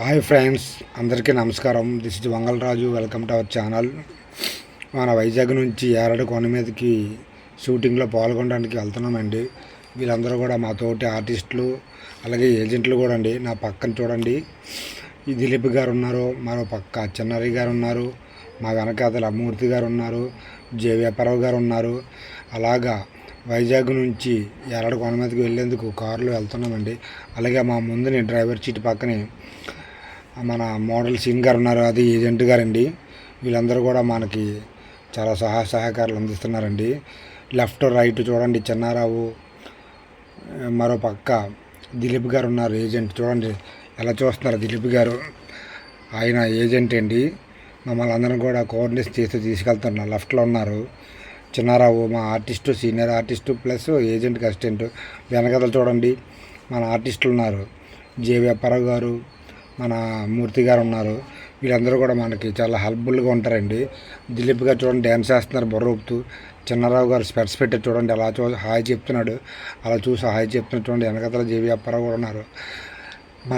Hi friends అందరికీ నమస్కారం. This is Vangalaraju welcome to our channel మన వైజాగ్ నుంచి ఏరడు కొండ మీదకి షూటింగ్లో పాల్గొనడానికి వెళ్తున్నామండి. వీళ్ళందరూ కూడా మా తోటి ఆర్టిస్టులు అలాగే ఏజెంట్లు కూడా అండి. నా పక్కన చూడండి. ఈ దిలీప్ గారు ఉన్నారు మరో పక్క చిన్నారి గారు ఉన్నారు మా వెనకాతల మూర్తి గారు ఉన్నారు జే వ్యాపారావు గారు ఉన్నారు. అలాగా వైజాగ్ నుంచి ఎరడు కొండ మీదకి వెళ్ళేందుకు కారులో వెళ్తున్నామండి. అలాగే మా ముందుని డ్రైవర్ సీట్ పక్కనే మన మోడల్ సీన్ గారు ఉన్నారు అది ఏజెంట్ గారండి. వీళ్ళందరూ కూడా మనకి చాలా సహాయ సహకారాలు అందిస్తున్నారండి. లెఫ్ట్ రైట్ చూడండి చిన్నారావు మరో పక్క దిలీప్ గారు ఉన్నారు ఏజెంట్ చూడండి ఎలా చూస్తున్నారు దిలీప్ గారు? ఆయన ఏజెంట్ అండి. మమ్మల్ని అందరం కూడా కోఆర్డినేషన్ చేసి తీసుకెళ్తున్నారు లెఫ్ట్లో ఉన్నారు. చిన్నారావు మా artist senior artist plus agent assistant. వెనకథలు చూడండి మన ఆర్టిస్టులు ఉన్నారు. జే వ్యాపారావు గారు మన మూర్తి గారు ఉన్నారు. వీళ్ళందరూ కూడా మనకి చాలా హెల్ప్ఫుల్గా ఉంటారండి. దిలీప్ గారు చూడండి డ్యాన్స్ చేస్తున్నారు బుర్ర ఊపుతూ. చిన్నారావు గారు స్పెట్స్ పెట్టి చూడండి అలా చూ హాయ్ చెప్తున్నాడు. అలా చూసి హాయ్ చెప్తున్నాడు చూడండి వెనకతల జేవి అప్పారావు కూడా ఉన్నారు. మా